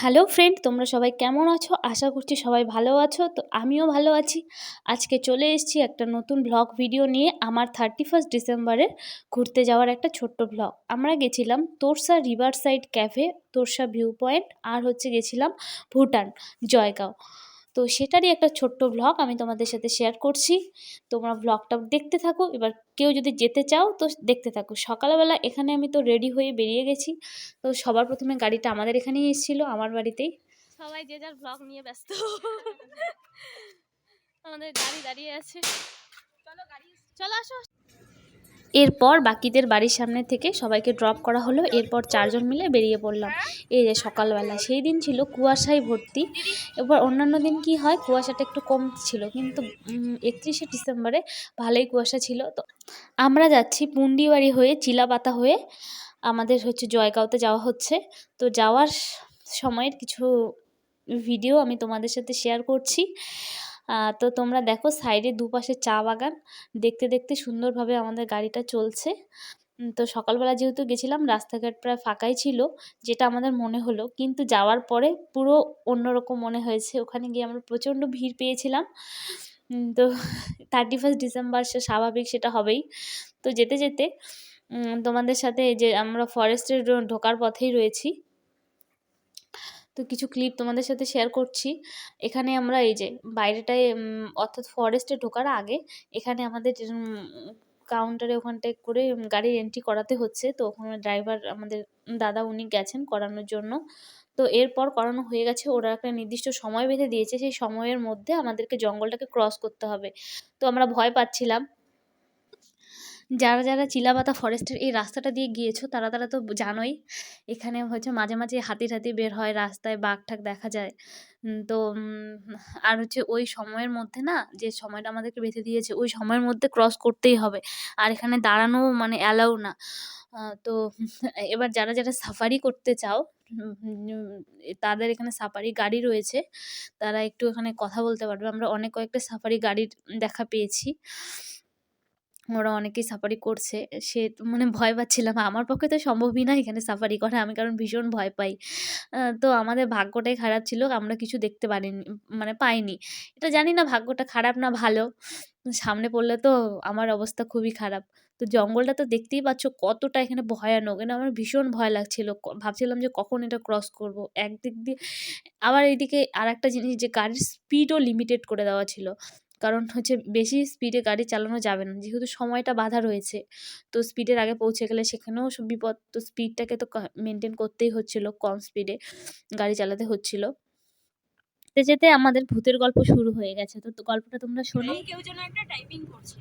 Hello friend, তোমরা সবাই কেমন আছো? আশা করছি সবাই ভালো আছো। তো আমিও ভালো আছি। আজকে চলে এসেছি একটা নতুন ব্লগ ভিডিও নিয়ে, আমার থার্টি ফার্স্ট ডিসেম্বরে ঘুরতে যাওয়ার একটা ছোট্ট ব্লগ আমরা গেছিলাম Torsa river side cafe Torsa view point আর হচ্ছে গেছিলাম ভুটান, জয়গাঁও। তো সেটারই একটা ছোট্ট ব্লগ আমি তোমাদের সাথে শেয়ার করছি। তোমরা ব্লগটা দেখতে থাকো। এবার কেউ যদি যেতে চাও তো দেখতে থাকো। সকালবেলা এখানে আমি তো রেডি হয়ে বেরিয়ে গেছি। তো সবার প্রথমে গাড়িটা আমাদের এখানেই এসেছিল, আমার বাড়িতেই। সবাই যে যার ব্লগ নিয়ে ব্যস্ত। আমাদের গাড়ি দাঁড়িয়ে আছে। চলো, গাড়ি চলো আসো। এরপর বাকিদের বাড়ির সামনে থেকে সবাইকে ড্রপ করা হলো। এরপর চারজন মিলে বেরিয়ে পড়লাম। এই যে সকালবেলা, সেই দিন ছিল কুয়াশায় ভর্তি। এবার অন্যান্য দিন কি হয়, কুয়াশাটা একটু কম ছিল, কিন্তু একত্রিশে ডিসেম্বরে ভালোই কুয়াশা ছিল। তো আমরা যাচ্ছি পুন্ডিবাড়ি হয়ে চিলাপাতা হয়ে, আমাদের হচ্ছে জয়গাঁওতে যাওয়া হচ্ছে। তো যাওয়ার সময়ের কিছু ভিডিও আমি তোমাদের সাথে শেয়ার করছি। তো তোমরা দেখো সাইডে দুপাশে চা বাগান। দেখতে দেখতে সুন্দরভাবে আমাদের গাড়িটা চলছে। তো সকালবেলা যেহেতু গেছিলাম, রাস্তাঘাট প্রায় ফাঁকাই ছিল, যেটা আমাদের মনে হলো। কিন্তু যাওয়ার পরে পুরো অন্যরকম মনে হয়েছে। ওখানে গিয়ে আমরা প্রচণ্ড ভিড় পেয়েছিলাম। তো থার্টি ফার্স্ট ডিসেম্বর সে স্বাভাবিক সেটা হবেই। তো যেতে যেতে তোমাদের সাথে যে আমরা ফরেস্টের ঢোকার পথেই রয়েছি। তো কিছু ক্লিপ তোমাদের সাথে শেয়ার করছি। এখানে আমরা এই যে বাইরেটায় অর্থাৎ ফরেস্টে ঢোকার আগে এখানে আমাদের কাউন্টারে ওখানটায় করে গাড়ির এন্ট্রি করাতে হচ্ছে। তো ওখানে ড্রাইভার আমাদের দাদা উনি গেছেন করানোর জন্য। তো এরপর করানো হয়ে গেছে। ওরা একটা নির্দিষ্ট সময় বেঁধে দিয়েছে। সেই সময়ের মধ্যে আমাদেরকে জঙ্গলটাকে ক্রস করতে হবে। তো আমরা ভয় পাচ্ছিলাম। যারা যারা চিলাপাতা ফরেস্টের এই রাস্তাটা দিয়ে গিয়েছো, তারা তারা তো জানোই। এখানে হচ্ছে মাঝে মাঝে হাতি হাতি বের হয় রাস্তায় বাঘ ঠাক দেখা যায়। তো আর হচ্ছে ওই সময়ের মধ্যে না, যে সময়টা আমাদেরকে বেঁধে দিয়েছে, ওই সময়ের মধ্যে ক্রস করতেই হবে। আর এখানে দাঁড়ানো মানে অ্যালাউ না। তো, এবার যারা যারা সাফারি করতে চাও তাদের এখানে সাফারি গাড়ি রয়েছে। তারা একটু এখানে কথা বলতে পারবে। আমরা অনেক কয়েকটা সাফারি গাড়ির দেখা পেয়েছি। ওরা অনেকেই সাফারি করছে। সে মানে ভয় পাচ্ছিলাম। আমার পক্ষে তো সম্ভবই না এখানে সাফারি করা। আমি কারণ ভীষণ ভয় পাই। তো আমাদের ভাগ্যটাই খারাপ ছিল। আমরা কিছু দেখতে পারিনি মানে পাইনি। এটা জানি না ভাগ্যটা খারাপ না ভালো। সামনে পড়লে তো আমার অবস্থা খুবই খারাপ। তো জঙ্গলটা তো দেখতেই পাচ্ছ কতটা এখানে ভয়ানক। এটা আমার ভীষণ ভয় লাগছিল। ভাবছিলাম যে কখন এটা ক্রস করব। একদিক দিয়ে আবার এইদিকে আর একটা জিনিস যে গাড়ির স্পিডও লিমিটেড করে দেওয়া ছিল। কারণ হচ্ছে বেশি স্পিডে গাড়ি চালানো যাবে না। যেহেতু সময়টা বাধা রয়েছে, তো স্পিডের আগে পৌঁছে গেলে সেখানেও সব বিপদ, তো স্পিডটাকে তো মেনটেন করতেই হচ্ছিল, কম স্পিডে গাড়ি চালাতে হচ্ছিল। যেতে যেতে আমাদের ভূতের গল্প শুরু হয়ে গেছে। তো গল্পটা তোমরা শোনো। কেউ যেন একটা টাইপিং করছে।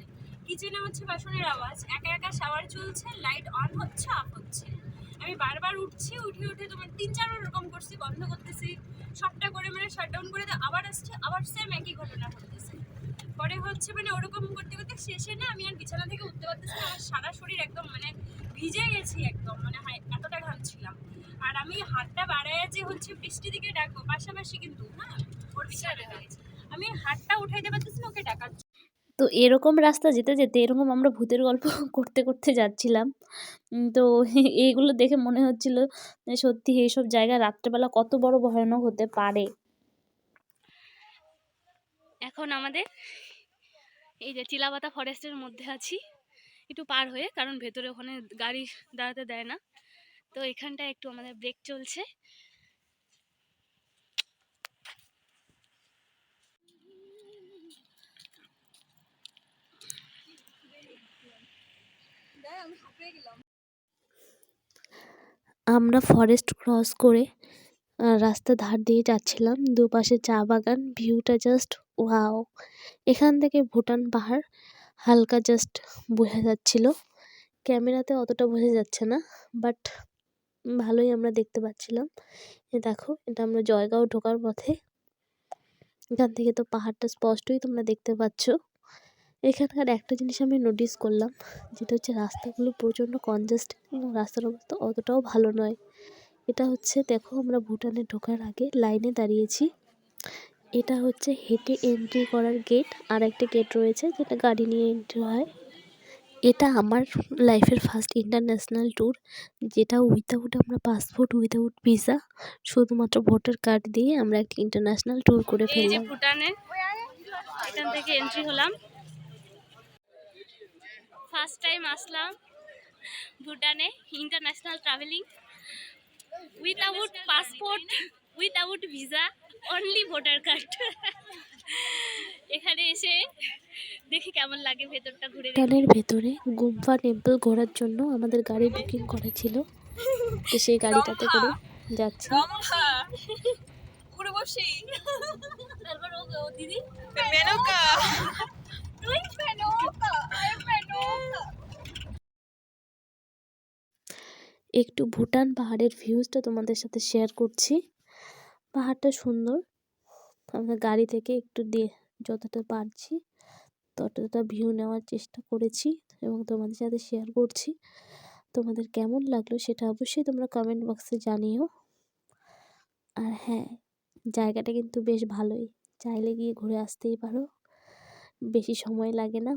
কিচেনে হচ্ছে বাসনের আওয়াজ, একা একা শাওয়ার চলছে লাইট অন হচ্ছে অফ হচ্ছে। আমি বারবার উঠছি, উঠে উঠে তোমার তিন চার এরকম করছি, বন্ধ করতেছি। সবটা করে মানে শাটডাউন করে দিয়ে আবার আসছে, আবার সেম একই ঘটনা ঘটতেছে। পরে হচ্ছে মানে ওরকম করতে করতে শেষে না আমি আর বিছানা থেকে উঠতে পারতেছি না আমার সারা শরীর একদম মানে ভিজে গেছি একদম মানে এতটা ঘামছিলাম। আর আমি হাতটা বাড়ায় যে হচ্ছে বৃষ্টি দিকে ডাকবো পাশাপাশি কিন্তু হ্যাঁ ওর বিছানা আমি হাতটা উঠাইতে পারতেছি না ওকে ডাকার তো এরকম রাস্তা যেতে যেতে এরকম আমরা ভূতের গল্প করতে করতে যাচ্ছিলাম। তো এইগুলো দেখে মনে হচ্ছিল যে সত্যি এইসব জায়গা রাত্রেবেলা কত বড় ভয়ানক হতে পারে। এখন আমাদের এই যে চিলাপাতা ফরেস্টের মধ্যে আছি, একটু পার হয়ে, কারণ ভেতরে ওখানে গাড়ি দাঁড়াতে দেয় না। তো এখানটায় একটু আমাদের ব্রেক চলছে। আমরা ফরেস্ট ক্রস করে আহ, রাস্তা ধার দিয়ে যাচ্ছিলাম। দুপাশে চা বাগান ভিউটা জাস্ট ওয়াও এখান থেকে ভুটান পাহাড় হালকা জাস্ট বোঝা যাচ্ছিল। ক্যামেরাতে অতটা বোঝা যাচ্ছে না বাট ভালোই আমরা দেখতে পাচ্ছিলাম। এ দেখো এটা আমরা জয়গাঁও ঢোকার পথে। এখান থেকে তো পাহাড়টা স্পষ্টই তোমরা দেখতে পাচ্ছ। এখানকার একটা জিনিস আমি নোটিস করলাম যেটা হচ্ছে রাস্তাগুলো প্রচণ্ড কনজেস্ট এবং রাস্তার অবস্থা অতটাও ভালো নয়। এটা হচ্ছে দেখো আমরা ভুটানে ঢোকার আগে লাইনে দাঁড়িয়েছি। এটা হচ্ছে হেঁটে এন্ট্রি করার গেট আর একটা গেট রয়েছে যেটা গাড়ি নিয়ে এন্ট্রি হয়। এটা আমার লাইফের ফার্স্ট ইন্টারন্যাশনাল ট্যুর যেটা উইথাউট আমরা পাসপোর্ট উইথাউট ভিসা শুধুমাত্র ভোটার কার্ড দিয়ে আমরা একটা ইন্টারন্যাশনাল ট্যুর করে ফেললাম। ভুটানে এখান থেকে এন্ট্রি হলাম। ফার্স্ট টাইম আসলাম ভুটানে international travelling without passport without visa only voter card এখানে এসে দেখি কেমন লাগে ভেতরটা ঘুরে দেখি। ভুটানের ভেতরে গুম্ফা টেম্পল ঘোরার জন্য আমাদের গাড়ি বুকিং করা ছিল। তো সেই গাড়িটাতে করে যাচ্ছি। তারপর ও দিদি? মেনকা। তুই মেনকা। একটু ভুটান পাহাড়ের ভিউজটা তোমাদের সাথে শেয়ার করছি। পাহাড়টা সুন্দর। আমরা গাড়ি থেকে একটু দিয়ে যতটা পারছি, ততটা ভিউ নেওয়ার চেষ্টা করেছি এবং তোমাদের সাথে শেয়ার করছি। তোমাদের কেমন লাগল সেটা অবশ্যই তোমরা কমেন্ট বক্সে জানিও। আর হ্যাঁ জায়গাটা কিন্তু বেশ ভালোই। চাইলে গিয়ে ঘুরে আসতেই পারো। বেশি সময় লাগে না।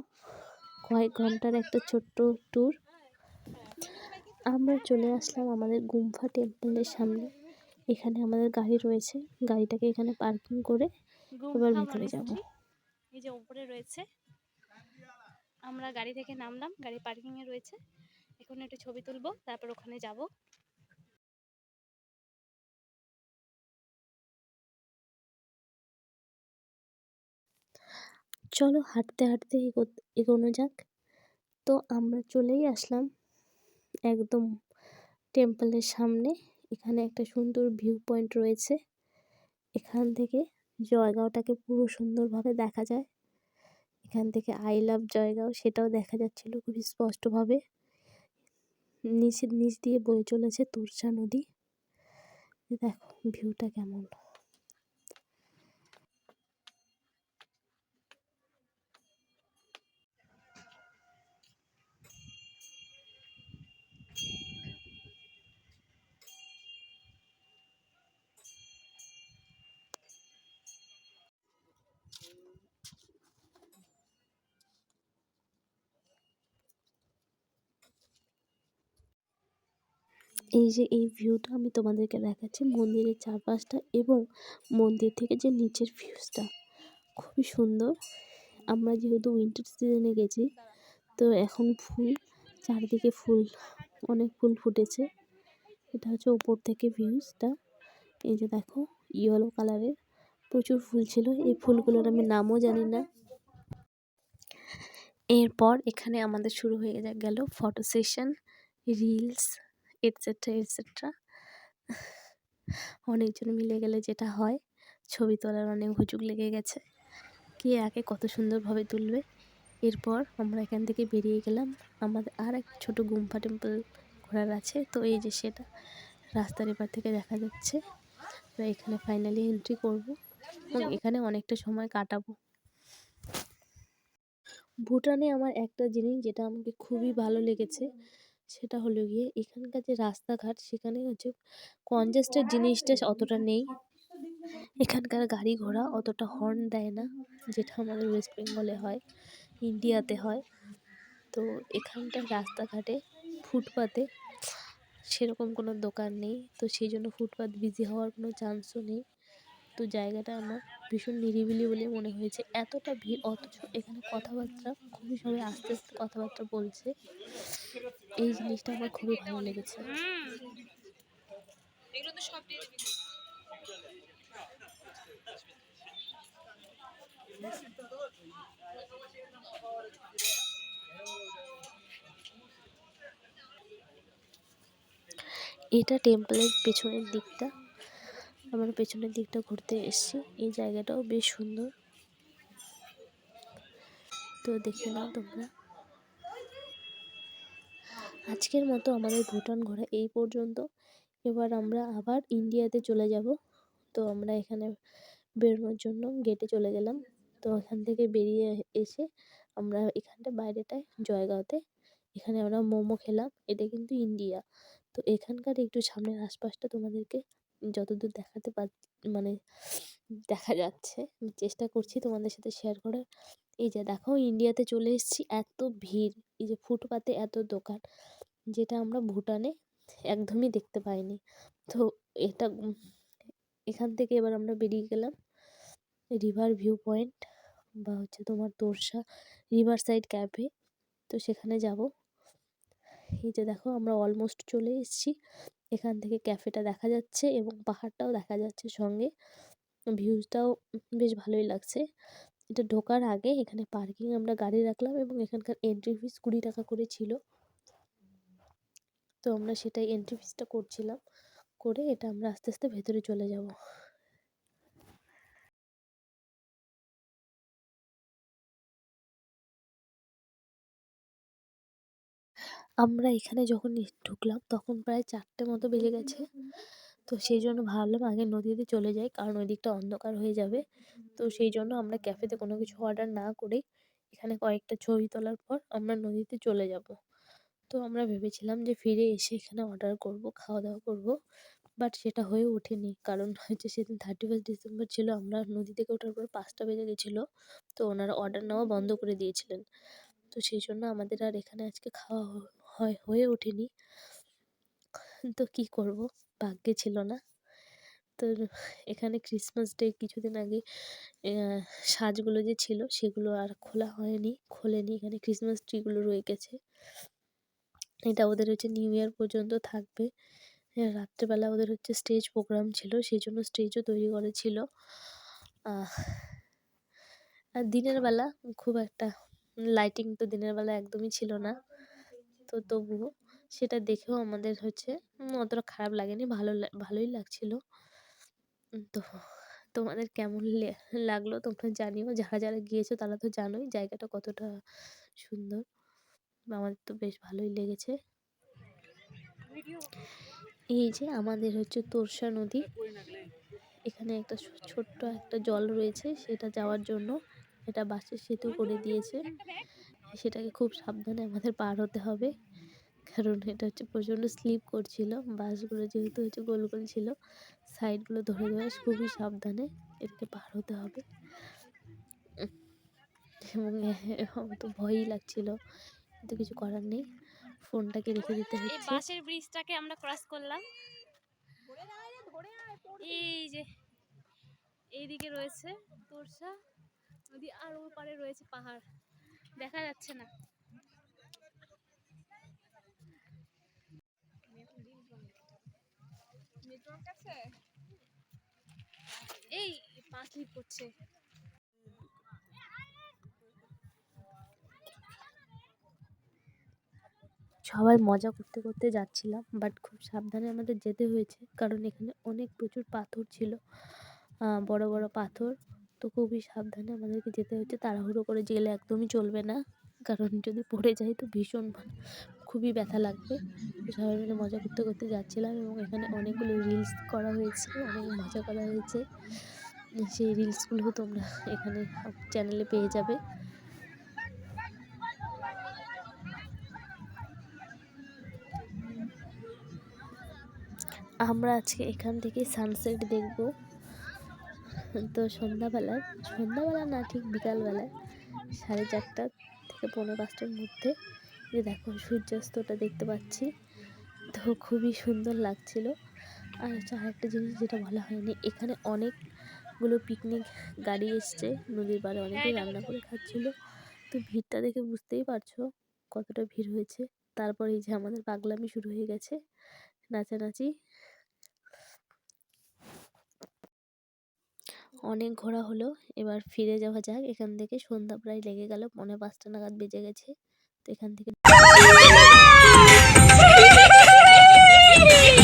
কয়েক ঘণ্টার একটা ছোট্ট ট্যুর আমরা চলে আসলাম আমাদের গুম্ফা টেম্পলের সামনে। এখানে আমাদের গাড়ি রয়েছে। গাড়িটাকে এখানে পার্কিং করে এবার ভেতরে যাব। এই যে উপরে রয়েছে। আমরা গাড়ি থেকে নামলাম। গাড়ি পার্কিং এ রয়েছে। এখন একটু ছবি তুলবো তারপর ওখানে যাব। চলো হাঁটতে হাঁটতে এগো- এগোনো যাক। তো আমরা চলেই আসলাম একদম টেম্পলের সামনে। এখানে একটা সুন্দর ভিউ পয়েন্ট রয়েছে। এখান থেকে জয়গাঁওটাকে পুরো সুন্দরভাবে দেখা যায়। এখান থেকে আই লাভ জয়গাঁও সেটাও দেখা যাচ্ছিল খুবই স্পষ্টভাবে। নিচের নিচ দিয়ে বয়ে চলেছে তুরসা নদী। দেখো ভিউটা কেমন। এই যে এই ভিউটা আমি তোমাদেরকে দেখাচ্ছি মন্দিরের চারপাশটা এবং মন্দির থেকে যে নিচের ভিউজটা খুবই সুন্দর। আমরা যেহেতু উইন্টার সিজনে গেছি, তো এখন ফুল, চারিদিকে ফুল, অনেক ফুল ফুটেছে। এটা হচ্ছে ওপর থেকে ভিউজটা এই যে দেখো ইয়েলো কালারের প্রচুর ফুল ছিল। এই ফুলগুলোর আমি নামও জানি না। এরপর এখানে আমাদের শুরু হয়ে গেল photo session reels etcetera etcetera অনেকজন মিলে গেলে যেটা হয়, ছবি তোলার অনেক হুজুগ লেগে গেছে। কে আগে কত সুন্দরভাবে তুলবে? এরপর আমরা এখান থেকে বেরিয়ে গেলাম। আমাদের আর এক ছোটো গুম্ফা টেম্পল ঘোরার আছে। তো এই যে সেটা রাস্তার এপার থেকে দেখা যাচ্ছে। তো এখানে ফাইনালি এন্ট্রি করব এবং এখানে অনেকটা সময় কাটাবো। ভুটানে আমার একটা জিনিস যেটা আমাকে খুবই ভালো লেগেছে সেটা হলো গিয়ে এখানকার যে রাস্তাঘাট সেখানে হচ্ছে কনজেস্টেড জিনিসটা অতটা নেই। এখানকার গাড়ি ঘোড়া অতটা হর্ন দেয় না যেটা আমাদের ওয়েস্ট বেঙ্গলে হয় ইন্ডিয়াতে হয়। তো এখানকার রাস্তাঘাটে ফুটপাতে সেরকম কোনো দোকান নেই। তো সেই জন্য ফুটপাত বিজি হওয়ার কোনো চান্সও নেই। তো জায়গাটা আমার ভীষণ নিরিবিলি বলে মনে হয়েছে। এতটা ভিড় অথচ এখানে কথাবার্তা খুবই সবাই আস্তে আস্তে কথাবার্তা বলছে। এই জিনিসটা আমার খুবই ভালো লেগেছে। এটা টেম্পলের পেছনের দিকটা। আমরা পেছনের দিকটা ঘুরতে এসেছি। এই জায়গাটাও বেশ সুন্দর। তো দেখে নাও তোমরা। আজকের মতো আমাদের ভুটান ঘোরা এই পর্যন্ত। এবার আমরা আবার ইন্ডিয়াতে চলে যাব। তো আমরা এখানে বেরোনোর জন্য গেটে চলে গেলাম। তো এখান থেকে বেরিয়ে এসে আমরা এখানটা বাইরেটায় জয়গাঁওতে এখানে আমরা মোমো খেলাম। এটা কিন্তু ইন্ডিয়া। তো এখানকার একটু সামনের আশপাশটা তোমাদেরকে যতদূর দেখাতে পার মানে দেখা যাচ্ছে চেষ্টা করছি তোমাদের সাথে শেয়ার করার। এই যে দেখো ইন্ডিয়াতে চলে এসেছি, এত ভিড়। এই যে ফুটপাতে এত দোকান, যেটা আমরা ভুটানে একদমই দেখতে পাইনি। তো এটা এখান থেকে এবার আমরা বেরিয়ে গেলাম রিভার ভিউ পয়েন্ট বা হচ্ছে তোমার তোরসা রিভার সাইড ক্যাফে তো সেখানে যাব। এই যে দেখো, আমরা অলমোস্ট চলে এসেছি। এখান থেকে ক্যাফেটা দেখা যাচ্ছে এবং পাহাড়টাও দেখা যাচ্ছে সঙ্গে। ভিউজটাও বেশ ভালোই লাগছে। এটা ঢোকার আগে এখানে পার্কিং আমরা গাড়ি রাখলাম এবং এখানকার এন্ট্রি ফিস কুড়ি টাকা করে ছিল। তো আমরা সেটাই এন্ট্রি ফিসটা করছিলাম। করে এটা আমরা আস্তে আস্তে ভেতরে চলে যাব। আমরা এখানে যখন ঢুকলাম তখন প্রায় চারটে মতো বেজে গেছে। তো সেই জন্য ভাবলাম আগে নদীতে চলে যাই, কারণ ওই দিকটা অন্ধকার হয়ে যাবে। তো সেই জন্য আমরা ক্যাফেতে কোনো কিছু অর্ডার না করে এখানে কয়েকটা ছবি তোলার পর আমরা নদীতে চলে যাব। তো আমরা ভেবেছিলাম যে ফিরে এসে এখানে অর্ডার করব খাওয়া দাওয়া করব বাট সেটা হয়ে ওঠেনি। কারণ হচ্ছে সেদিন থার্টি ফার্স্ট ডিসেম্বর ছিল, আমরা নদী থেকে ওঠার পর পাঁচটা বেজে গেছিল, তো ওনারা অর্ডার নেওয়া বন্ধ করে দিয়েছিলেন। তো সেই জন্য আমাদের আর এখানে আজকে খাওয়া হয়, হয়ে ওঠেনি। তো কি করব? ভাগ্যে ছিল না। তো এখানে ক্রিসমাস ডে কিছুদিন আগে সাজগুলো যে ছিল সেগুলো আর খোলা হয়নি, খোলেনি। এখানে ক্রিসমাস ট্রিগুলো রয়ে গেছে। এটা ওদের হচ্ছে নিউ ইয়ার পর্যন্ত থাকবে। রাত্রেবেলা ওদের হচ্ছে স্টেজ প্রোগ্রাম ছিল সেই জন্য স্টেজও তৈরি করেছিল। আর দিনের বেলা খুব একটা লাইটিং তো দিনের বেলা একদমই ছিল না। তো তবুও সেটা দেখেও আমাদের হচ্ছে অতটা খারাপ লাগেনি। ভালো ভালোই লাগছিল। তো তোমাদের কেমন লাগল তোমরা জানিও। যারা যারা গিয়েছো তারা তো জানোই জায়গাটা কতটা সুন্দর। আমাদের তো বেশ ভালোই লেগেছে। এই যে আমাদের হচ্ছে তোরসা নদী। এখানে একটা ছোট্ট একটা জল রয়েছে, সেটা যাওয়ার জন্য। এটা বাসের সেতু করে দিয়েছে। সেটাকে খুব সাবধানে আমাদের পার হতে হবে। কারণ এটা হচ্ছে প্রচণ্ড স্লিপ করছিল। বাসগুলো যেহেতু হচ্ছে গোল গোল ছিল সাইডগুলো ধরে ধরে খুবই সাবধানে এটাকে পার হতে হবে। এবং আমার তো ভয়ই লাগছিল। কিন্তু কিছু করার নেই। ফোনটাকে রেখে দিতে এই হচ্ছে। বাঁশের ব্রিজটাকে আমরা ক্রস করলাম। এই যে এইদিকে রয়েছে তোরসা। নদী আর রয়েছে পাহাড়। দেখা যাচ্ছে না। এই পা স্লিপ করছে সবাই মজা করতে করতে যাচ্ছিলাম বাট খুব সাবধানে আমাদের যেতে হয়েছে, কারণ এখানে অনেক প্রচুর পাথর ছিল বড় বড় পাথর। তো খুবই সাবধানে আমাদেরকে যেতে হচ্ছে। তাড়াহুড়ো করে গেলে একদমই চলবে না। কারণ যদি পড়ে যাই তো ভীষণ ভা- খুবই ব্যথা লাগবে। সবাই মিলে মজা করতে করতে যাচ্ছিলাম এবং এখানে অনেকগুলো রিলস করা হয়েছে, অনেক মজা করা হয়েছে। সেই রিলসগুলো তোমরা এখানে চ্যানেলে পেয়ে যাবে। আমরা আজকে এখান থেকে সানসেট দেখব। তো সন্ধ্যাবেলায়, সন্ধ্যাবেলা না ঠিক বিকালবেলায় সাড়ে চারটা থেকে পনেরো পাঁচটার মধ্যে দেখো সূর্যাস্তটা দেখতে পাচ্ছি। তো খুবই সুন্দর লাগছিল। আর হচ্ছে আরেকটা জিনিস যেটা বলা হয়নি, এখানে অনেকগুলো পিকনিক গাড়ি এসছে, নদীর পাড়ে অনেকেই রান্না করে খাচ্ছিল। তো ভিড়টা দেখে বুঝতেই পারছ কতটা ভিড় হয়েছে। তারপর এই যে আমাদের পাগলামি শুরু হয়ে গেছে, নাচানাচি অনেক ঘোরা হলো, এবার ফিরে যাওয়া যাক। এখান থেকে সন্ধ্যা প্রায় লেগে গেল মনে পাঁচটা নাগাদ বেজে গেছে। তো এখান থেকে